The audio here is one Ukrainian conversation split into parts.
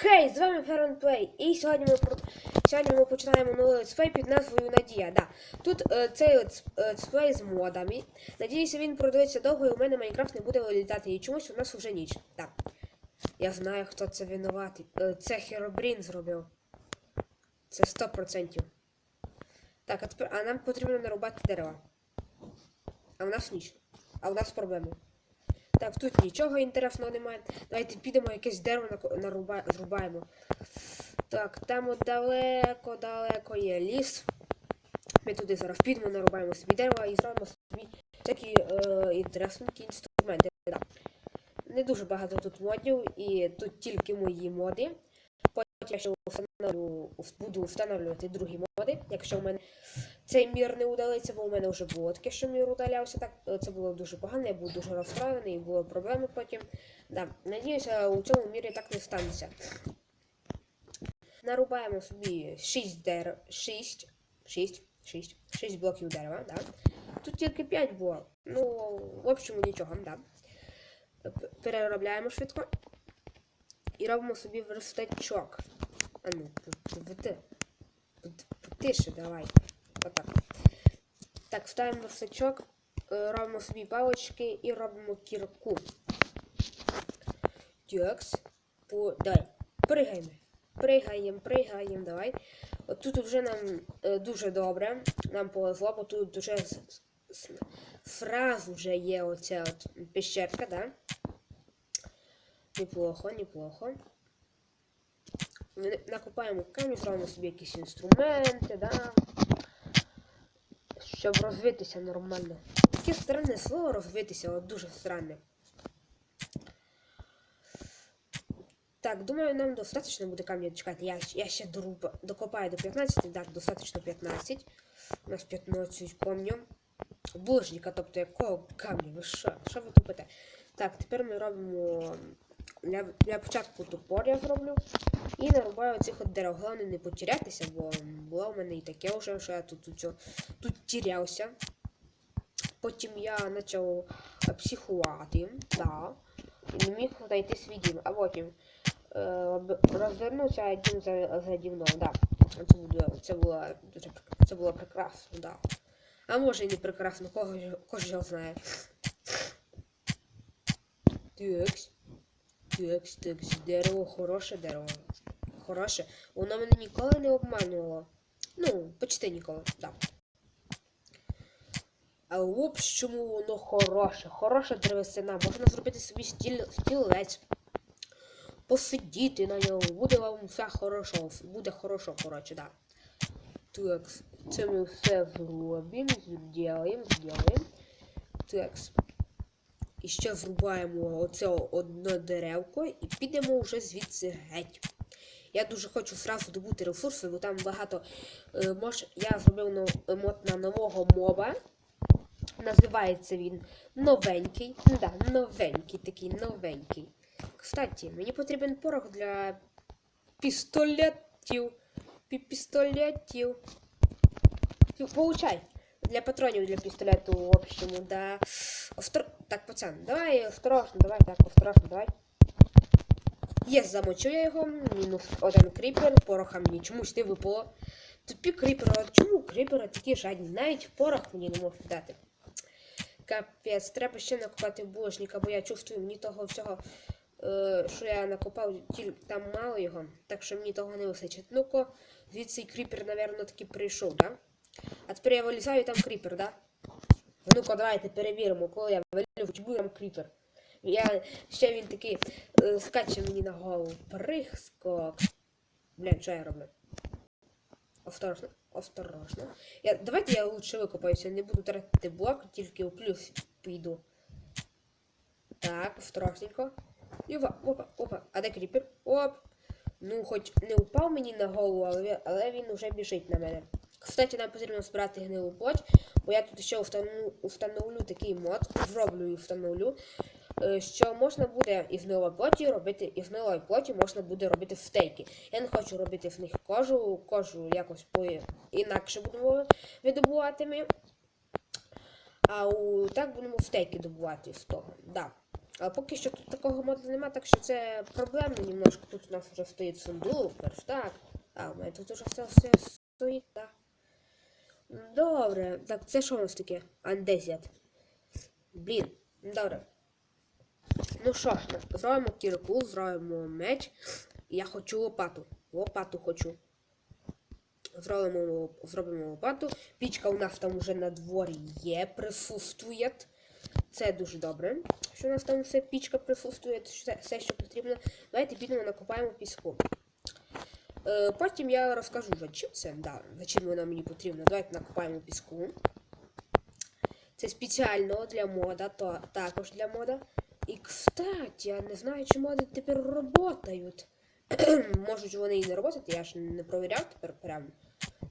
Хей, з вами Ференплей. І сьогодні ми сьогодні ми починаємо новий летсплей під назвою Надія. Да. Тут е, цей летс- летсплей з модами. Надіюся, він продивиться довго і у мене Майнкрафт не буде вилітати. І чомусь у нас вже ніч. Так. Я знаю, хто це винуватий. Е, це Херобрін зробив. Це 100%. Так, а тепер а нам потрібно нарубати дерева. А в нас ніч. А в нас проблеми. Так, тут нічого інтересного немає. Давайте підемо якесь дерево наруба... зрубаємо. Так, там от далеко, далеко є ліс. Ми туди зараз підемо, нарубаємо собі дерева і зробимо собі такі е, інтересненькі інструменти. Не дуже багато тут модів, і тут тільки мої моди. Я ще встановлю, буду встановлювати другі моди, якщо в мене цей мір не удалиться, бо у мене вже було таке, що мір удалявся. Так, е, це було дуже погано, я був дуже розстроєний, і були проблеми потім. Да. Надіюся, у цьому мірі так не станеться. Нарубаємо собі 6 дерев. 6. 6. 6. 6 блоків дерева, да. Тут тільки 5 було. Ну, в общем, нічого, да. Переробляємо швидко. І робимо собі верстачок. А ну, ти. Потише давай. Отак. Так, ставимо верстачок, е, робимо собі палочки і робимо кірку. Текс. Дай. Пригаємо. Пригаємо, пригаємо, давай. От тут вже нам е, дуже добре. Нам повезло, бо тут вже зразу вже є оця от пещерка, да? Неплохо, неплохо. Накопаємо камінь, зробимо собі якісь інструменти, да? Щоб розвитися нормально. Таке странне слово розвитися, от дуже странне. Так, думаю, нам достатньо буде камня чекати. Я, я ще доруб, докопаю до 15, так, достатньо 15. У нас 15 камню. Булочника, тобто якого камня? Ви що? Що ви тупите? Так, тепер ми робимо для, для початку топор я зроблю. І нарубаю оцих от дерев. Головне не потерятися, бо було в мене і таке вже, що я тут, тут, тут тірявся. Потім я почав психувати, да. І не міг знайти свій дім. А потім е, розвернувся один за, заді мною, да. Це було, це було це було прекрасно, да. А може і не прекрасно, кого ж знає. Текс. Текс, текс, дерево, хороше дерево. Хороше. Воно мене ніколи не обманювало. Ну, почти ніколи, так. А в общому воно хороше, хороша древесина. Можна зробити собі стіл, стілець. Посидіти на ньому. Буде вам все хорошо. Буде хорошо, коротше, да. Так, це ми все зробимо, зробимо, зробимо. Так. І ще зрубаємо оце одне деревко і підемо вже звідси геть. Я дуже хочу зразу добути ресурси, бо там багато. Е, мож, я зробив мод на нового моба. Називається він новенький. Ну да, новенький, такий новенький. Кстати, мені потрібен порох для пістолетів. Пі- Пістолетів. Получай. Для патронів для пістолету, в общем, да. Остро... Так, пацан, давай осторожно, давай, так, осторожно, давай. Є, замочу я його. Мінус один кріпер, пороха мені чомусь не випало. Тупі кріпери, чому кріпери такі жадні? Навіть порох мені не можуть дати. Капець, треба ще накопати булочника, бо я чувствую, мені того всього, е, що я накопав, тільки там мало його, так що мені того не вистачить. Ну-ка, звідси кріпер, напевно, таки прийшов, да? А тепер я вилізаю, і там кріпер, да? Ну-ка, давайте перевіримо, коли я вилізу, чи буде там кріпер. Я, ще він такий е, скаче мені на голову. Прискок. Блін, що я роблю? Осторожно, осторожно. Я, давайте я лучше викопаюся, не буду тратити блок, тільки у плюс піду. Так, осторожненько. І опа, опа, опа. А де кріпер? Оп. Ну, хоч не впав мені на голову, але, але він вже біжить на мене. Кстати, нам потрібно збирати гнилу плоть, бо я тут ще встановлю, такий мод, зроблю і встановлю, е, що можна буде із гнилої плоті робити, із гнилої плоті можна буде робити стейки. Я не хочу робити з них кожу, кожу якось по інакше будемо видобувати. А у, так будемо стейки добувати з того. Да. А поки що тут такого моду нема, так що це проблемно немножко. Тут у нас вже стоїть сундук, верстак. А, у мене тут вже все, все стоїть, так. Добре. Так, це що у нас таке? Андезіат. Блін, добре. Ну що ж, зробимо кірку, зробимо меч. Я хочу лопату. Лопату хочу. Зробимо, зробимо лопату. Пічка у нас там вже на дворі є, присутствує. Це дуже добре. Що у нас там все пічка присутствує, все, що потрібно. Давайте підемо накопаємо піску. Е, потім я розкажу, за чим це, да, за чим воно мені потрібно. Давайте накопаємо піску. Це спеціально для мода, то також для мода. І кстати, я не знаю, чи моди тепер працюють. Можуть вони і не працювати, я ж не провіряв тепер прям.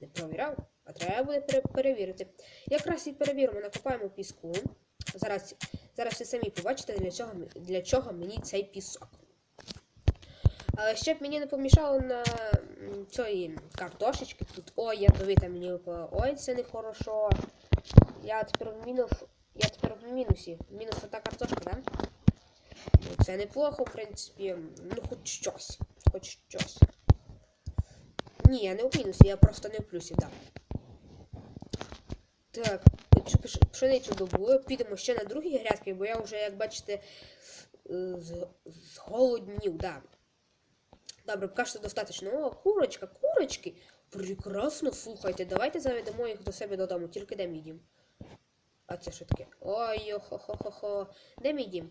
Не провіряв, а треба буде пере- перевірити. Якраз і перевіримо, накопаємо піску. Зараз, зараз ви самі побачите, для чого, для чого мені цей пісок. Але щоб мені не помішало на цієї картошечки тут. Ой, ядовита мені випала. Ой, це не хорошо. Я тепер в мінус. Я тепер в мінусі. Мінус ота картошка, да? Ну, це неплохо, в принципі. Ну, хоч щось. Хоч щось. Ні, я не в мінусі, я просто не в плюсі, да. Так, пшеницю добули, підемо ще на другі грядки, бо я вже, як бачите, зголоднів, да. Добре, поки що достатньо. О, курочка, курочки. Прекрасно, слухайте, давайте заведемо їх до себе додому, тільки де мій дім? А це що таке? Ой, хо-хо-хо-хо. Де мій дім?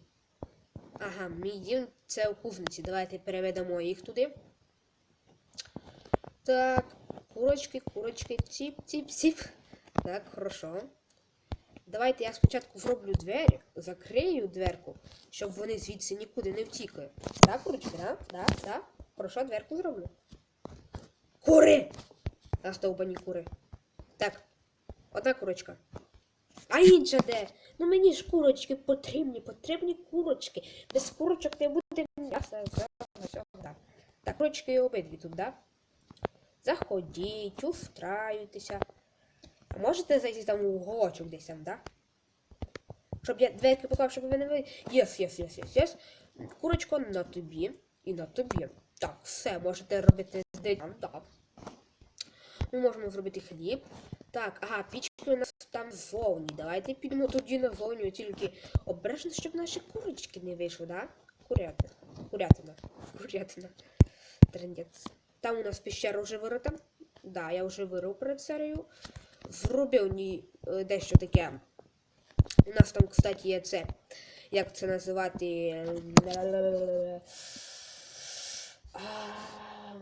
Ага, мій дім це у кузниці. Давайте переведемо їх туди. Так, курочки, курочки, ціп, ціп, ціп. Так, хорошо. Давайте я спочатку зроблю двері, закрию дверку, щоб вони звідси нікуди не втікли. Так, курочки, так? Так, так. Хорошо, дверку зроблю. Кури! Ах, довбані кури. Так, одна курочка. А інша де? Ну мені ж курочки потрібні, потрібні курочки. Без курочок не буде м'яса. Так. Курочки обидві тут, так? Заходіть, устраюйтеся. А можете зайти там у уголочок десь там, да? Щоб я дверки поклав, щоб ви не ви. Єс, єс, єс, єс, єс. Курочко на тобі і на тобі. Так, все, можете робити так. Ми можемо зробити хліб. Так, ага, пічки у нас там зовні. Давайте підемо тоді на зовні, тільки обережно, щоб наші курочки не вийшли, да? Курятина. Курятина. Курятина. Трендець. Там у нас піщера вже вирита. Да, я вже вирив перед серією. Зробив ні, е, дещо таке. У нас там, кстати, є це. Як це називати?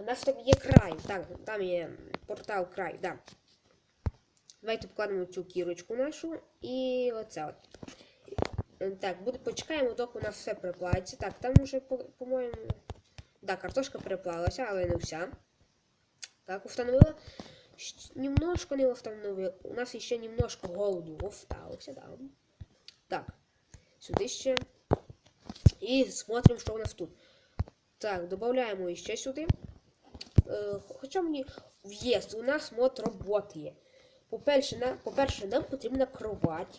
У нас там є край. Так, там є портал край, да. Давайте покладемо цю кірочку нашу і оце от. Е, Так, буде, почекаємо, доки у нас все переплавиться. Так, там по- по-моєму. Да, картошка переплавилася, але не вся. Так, установила. Щ- Немножко не установила. У нас ще немножко голоду осталося, да. Так, сюди ще. І смотрим, що у нас тут. Так, додаємо ще сюди. Е, хоча мені в'їзд, у нас мод роботи. Нам, по-перше, нам потрібна кровать.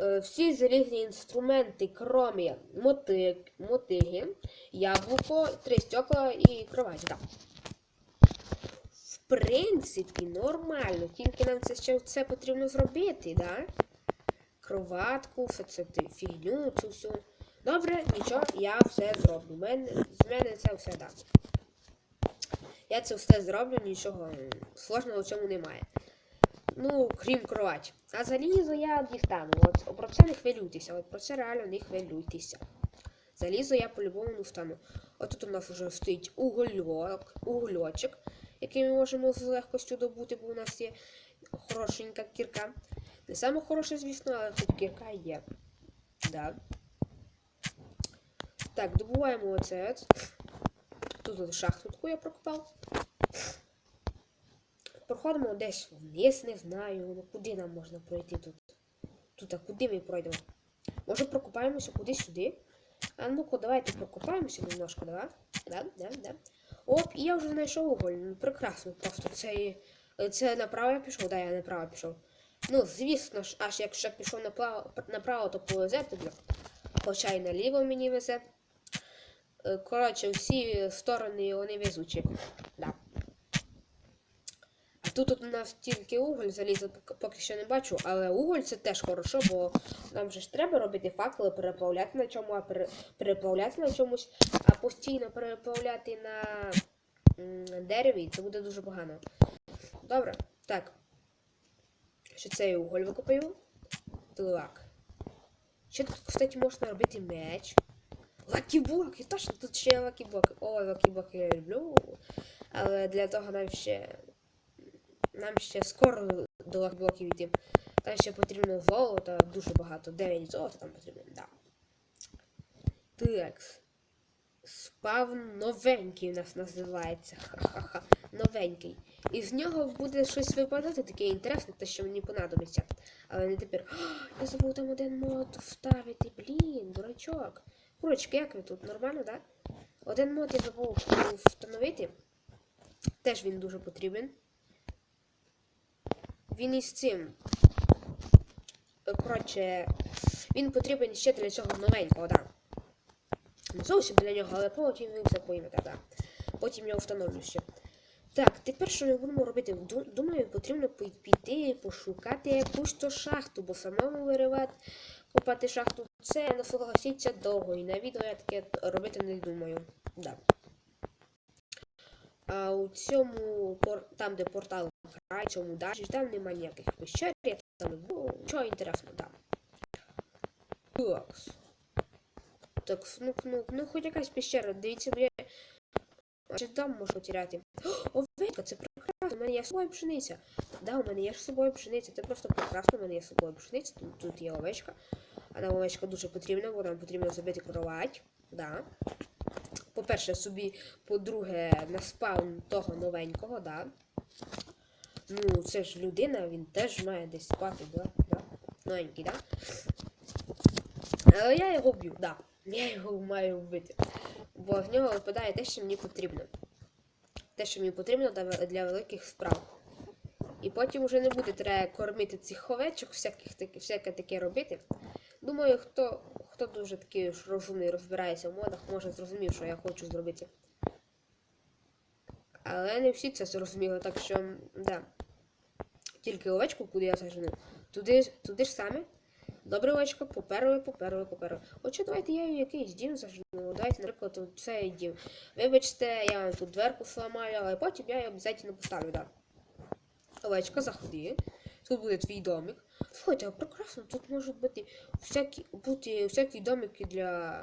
Е, всі залізні інструменти, крім мотиг, мотиги, яблуко, три стекла і кровать. Да. В принципі, нормально, тільки нам це ще це потрібно зробити, да? Кроватку, все це фігню, цю всю. Добре, нічого, я все зроблю. Мен, з мене це все да. Я це все зроблю, нічого сложного в цьому немає. Ну, крім кроваті. А залізо я дістану. От про це не хвилюйтеся. От про це реально не хвилюйтеся. Залізо я по-любому не встану. От тут у нас вже стоїть угольок, угольочок, який ми можемо з легкостю добути, бо у нас є хорошенька кірка. Не саме хороше, звісно, але тут кірка є. Да. Так, добуваємо оце. Тут шахту таку я прокопав. Проходимо десь вниз, не знаю. Куди нам можна пройти тут? Тут, а куди ми пройдемо? Може прокопаємося кудись сюди? А ну-ка, давайте прокопаємося немножко, давай. Да, да, да. Оп, і я вже знайшов уголь. Ну, прекрасно. Просто це, це направо я пішов, да, я направо пішов. Ну, звісно ж, аж якщо пішов направо, направо то повезе тобі. Хоча й наліво мені везе. Е, Коротше, всі сторони вони везучі. Да. А тут от у нас тільки уголь, залізо поки що не бачу, але уголь це теж хорошо, бо нам же ж треба робити факели, переплавляти на чому, а пере- переплавляти на чомусь, а постійно переплавляти на дереві, це буде дуже погано. Добре, так. Ще цей уголь викопаю. Так. Ще тут, кстати, можна робити меч. Лакіблоки, точно тут ще є лакіблоки. О, лакіблоки я люблю. Але для того нам ще. Нам ще скоро до лакіблоків йти. Там ще потрібно золото, дуже багато. 9 золота там потрібно, да. Так. Спавн новенький у нас називається. Ха-ха-ха. Новенький. І з нього буде щось випадати таке інтересне, те, що мені понадобиться. Але не тепер. О, я забув там один мод вставити. Блін, дурачок. Курочки, як ви тут? Нормально, так? Один мод я забув встановити. Теж він дуже потрібен. Він із цим. Коротше, він потрібен ще для цього новенького, так. Да. Не зовсім для нього, але потім ви все поймете, так. Да. Потім я встановлю ще. Так, тепер що ми будемо робити? Ду- Думаю, потрібно піти, пошукати якусь то шахту, бо самому виривати, копати шахту це не довго. І на відео я таке робити не думаю. Да. А у цьому там, де портал грає, цьому дачі, там немає ніяких пещер, там було. Нічого інтересного, да. Так. Так, ну, ну, ну хоч якась пещера, дивіться, я чи там можу потеряти. О, овечка, це прекрасно, у мене є з собою пшениця. Да, у мене є з собою пшениця, це просто прекрасно, у мене є з собою пшениця, тут, тут є овечка. А нам овечка дуже потрібна, бо нам потрібно зробити кровать. Да. По-перше, собі, по-друге, на спаун того новенького, да. Ну, це ж людина, він теж має десь спати, да? да? Новенький, да? Але я його б'ю, да. Я його маю вбити. Бо з нього випадає те, що мені потрібно. Те, що мені потрібно для, великих справ. І потім вже не буде треба кормити цих овечок, всяких всяке таке робити. Думаю, хто, хто дуже такий розумний розбирається в модах, може зрозумів, що я хочу зробити. Але не всі це зрозуміли, так що, да. Тільки овечку, куди я зажену, туди, туди ж саме. Добре, овечка, поперли, поперли, поперли. Отже, давайте я її якийсь дім зажну. Давайте, наприклад, цей дім. Вибачте, я тут дверку зламаю, але потім я її обов'язково поставлю, да. Овечка, заходи. Тут буде твій домик. Слухайте, прекрасно, тут можуть бути всякі, бути всякі домики для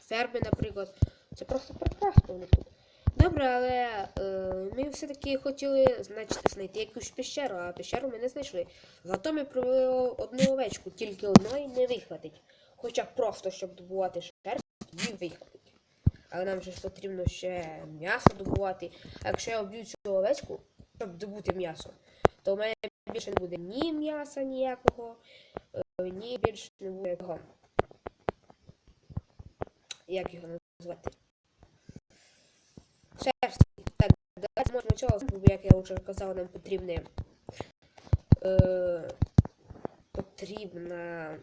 ферми, наприклад. Це просто прекрасно тут. Добре, але е, ми все-таки хотіли значить, знайти якусь пещеру, а пещеру ми не знайшли. Зато ми провели одну овечку, тільки одної не вихватить. Хоча просто, щоб добувати шерсть, її вихватить. Але нам же ж потрібно ще м'ясо добувати. А якщо я вб'ю цю овечку, щоб добути м'ясо, то в мене більше не буде ні м'яса ніякого, е, ні більше не буде того. Як його назвати? Шерсті. Так, давайте можемо цього, бо як я вже казав, нам потрібне. Потрібна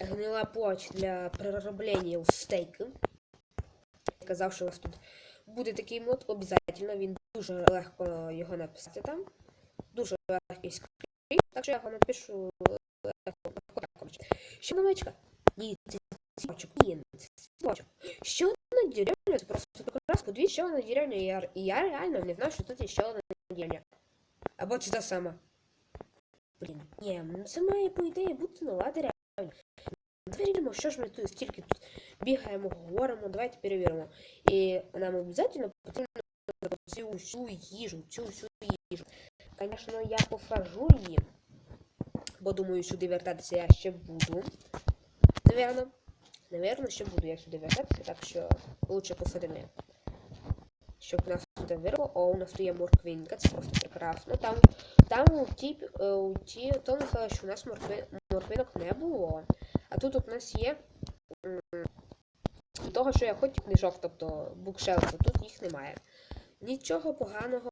гнила плоть для перероблення у стейки. Казав, що у вас тут буде такий мод, обов'язково, він дуже легко його написати там. Дуже легкий скрипт, так що я його напишу легко. Що новичка? Ні, це свочок. Ні, це свочок. Що на деревня? Це просто прекрасно. Подивіться, що на деревня. І я, і я реально не знав, що тут є ще одна деревня. Або це та сама. Блін, ні, ну це має по ідеї бути нова деревня. Перевіримо, що ж ми тут стільки тут бігаємо, говоримо, давайте перевіримо. І нам обов'язково потрібно цю всю їжу, цю всю їжу. Звісно, я посажу її, бо думаю, сюди вертатися я ще буду. Навірно. Навірно, ще буду я сюди вертатися, так що лучше посадимо. Щоб нас тут виросло. О, у нас тут є морквинка, це просто прекрасно. Там, там у тій, е, у тій, тому сказали, що у нас моркви, морквинок не було. А тут у нас є того, що я хочу книжок, тобто букшелфу, тут їх немає. Нічого поганого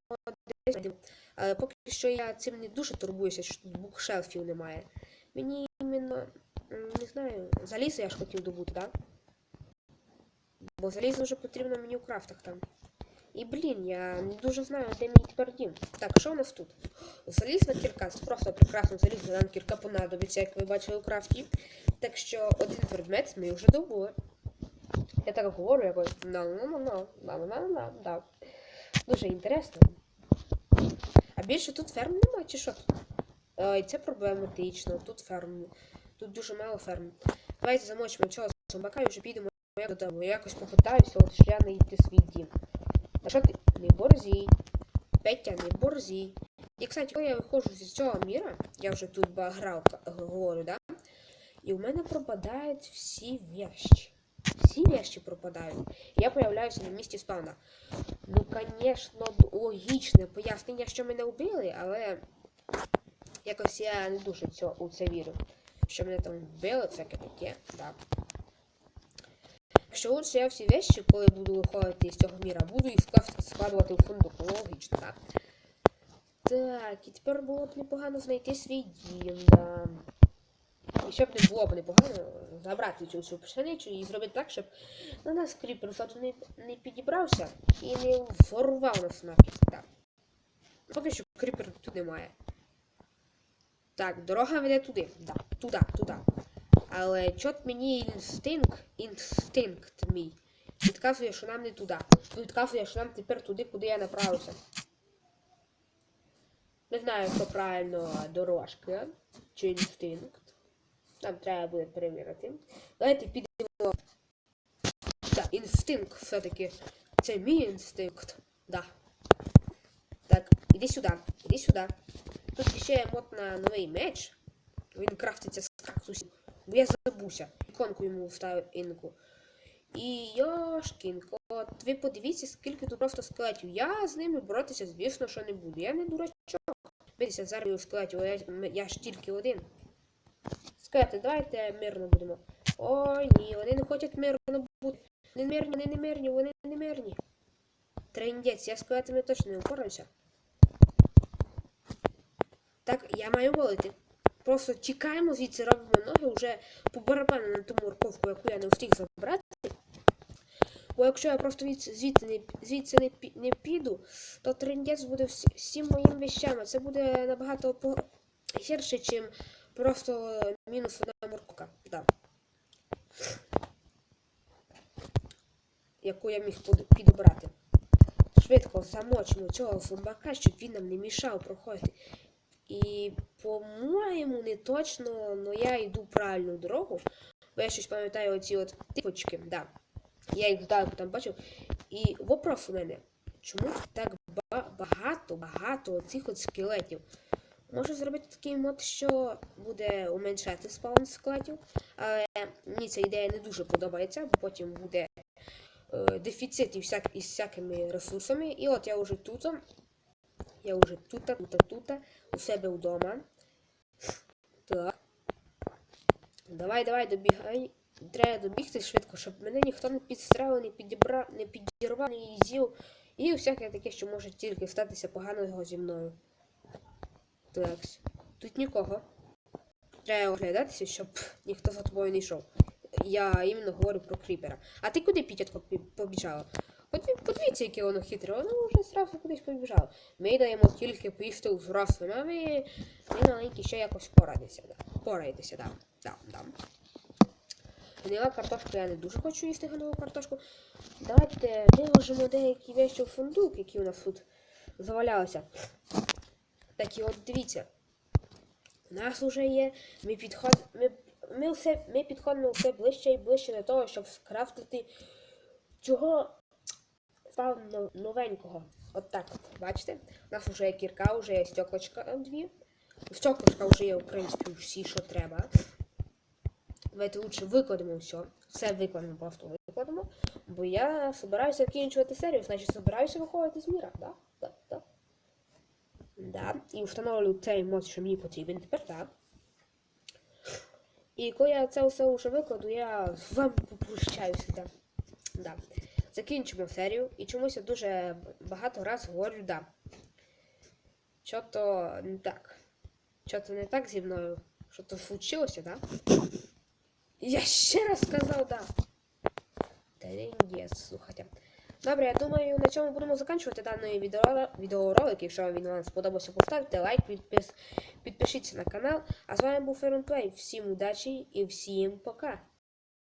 десь. Але поки що я цим не дуже турбуюся, що тут букшелфів немає. Мені іменно не знаю, залізо я ж хотів добути, так? Бо залізо вже потрібно мені у крафтах там. І блін, я не дуже знаю, де мій тепер дім. Так, що у нас тут? Залізна кірка, це просто прекрасно залізна нам кірка понадобиться, як ви бачили у крафті. Так що один предмет ми вже добули. Я так говорю якось. на на на на на на на на да. Дуже інтересно. А більше тут ферм нема, чи що? тут? Це проблематично. Тут ферм. Тут дуже мало ферм. Давайте замочимо цього зомбака і вже підемо додому. Я якось попитаюся от ще знайти свій дім. Що? Не борзій. Петя, не борзій. І, кстати, коли я виходжу з цього міра, я вже тут грав, говорю, да? І у мене пропадають всі вещи. Всі вещи пропадають. Я появляюся на місці спавна. Ну, звісно, логічне пояснення, що мене вбили, але якось я не дуже цього, у це вірю. Що мене там вбили, всяке таке, да. Що лучше я всі вещи, коли буду виходити з цього міра, буду їх склад- складувати у фундук. Логічно, так. Так, і тепер було б непогано знайти свій дім, да. І щоб не було б непогано забрати цю всю пшеницю і зробити так, щоб на нас кріпер не, не підібрався і не ворував нас. Так. Поки що кріпер тут немає. Так, дорога веде туди. Да, туди, туди. Але чот мені інстинкт, інстинкт мій підказує, що нам не туди. Підказує, що нам тепер туди, куди я направився. Не знаю, хто правильно дорожка чи інстинкт. Нам треба буде перевірити. Давайте підемо. Так, інстинкт все-таки. Це мій інстинкт. Да. Так, іди сюди, іди сюди. Тут ще мод новий меч. Він крафтиться з кактусів. Я забувся. Іконку йому вставив інку. І Йошкінко, ви подивіться, скільки тут просто скелетів. Я з ними боротися, звісно, що не буду. Я не дурачок. Битися з армією скелетів, я, я ж тільки один. Скелети, давайте мирно будемо. Ой, ні, вони не хочуть мирно бути. Вони мирні, вони не мирні, вони не мирні. Трендець, я з скелетами точно не впораюся. Так, я маю волити. Просто тікаємо звідси, робимо ноги вже по барабану на ту морковку, яку я не встиг забрати. Бо якщо я просто звідси, не, звідси не, не піду, то трендець буде всім моїм вещами. Це буде набагато гірше, ніж просто мінус одна морковка. Да. Яку я міг підобрати. Швидко замочимо цього зомбака, щоб він нам не мішав проходити. І, по-моєму, не точно, але я йду правильну дорогу. Бо я щось пам'ятаю оці от типочки, да. Я їх здалеку там бачив. І вопрос у мене. Чому так багато, багато оцих от скелетів? Можу зробити такий мод, що буде уменшати спаун скелетів. Але мені ця ідея не дуже подобається, бо потім буде е, дефіцит із всякими ресурсами. І от я вже тут. Я вже тут, тут, тут, у себе вдома. Так. Давай, давай, добігай. Треба добігти швидко, щоб мене ніхто не підстрелив, не підібрав, не підірвав, не їздів. І всяке таке, що може тільки статися поганого зі мною. Так. Тут нікого. Треба оглядатися, щоб ніхто за тобою не йшов. Я іменно говорю про кріпера. А ти куди Пітятко пі- побіжала? Подиві- Подивіться, яке воно хитре, воно вже зразу кудись побіжало. Ми даємо тільки поїсти у взрослим, а ви, маленькі ще якось порадитеся. Да. Пораєтеся, да. Да, да. Гнила картошку я не дуже хочу їсти гнилу картошку. Давайте виложимо деякі вещі у фундук, які у нас тут завалялися. Так і от дивіться. У нас вже є. Ми підход... ми, все... ми підходимо все ближче і ближче до того, щоб скрафтити цього став новенького. От так. Бачите? У нас вже є кірка, вже є стеклочка дві. Стеклочка вже є, в принципі, всі, що треба. Давайте лучше викладемо все. Все викладемо, просто викладемо. Бо я собираюся закінчувати серію, значить собираюся виходити з міра. Да? Да, да. Да. І встановлю цей мод, що мені потрібен тепер, так. І коли я це все вже викладу, я з вами попрощаюся. Да. Да. Закінчимо серію. І чомусь я дуже багато раз говорю да. Що то не так. Що то не так зі мною. Що то случилося, да? Я ще раз сказав, да. Трендець, слухайте. Добре, я думаю, на цьому будемо закінчувати даний відео, відеоролик. Якщо він вам сподобався, поставте лайк, підпис, підпишіться на канал. А з вами був Ферон Плей. Всім удачі і всім пока!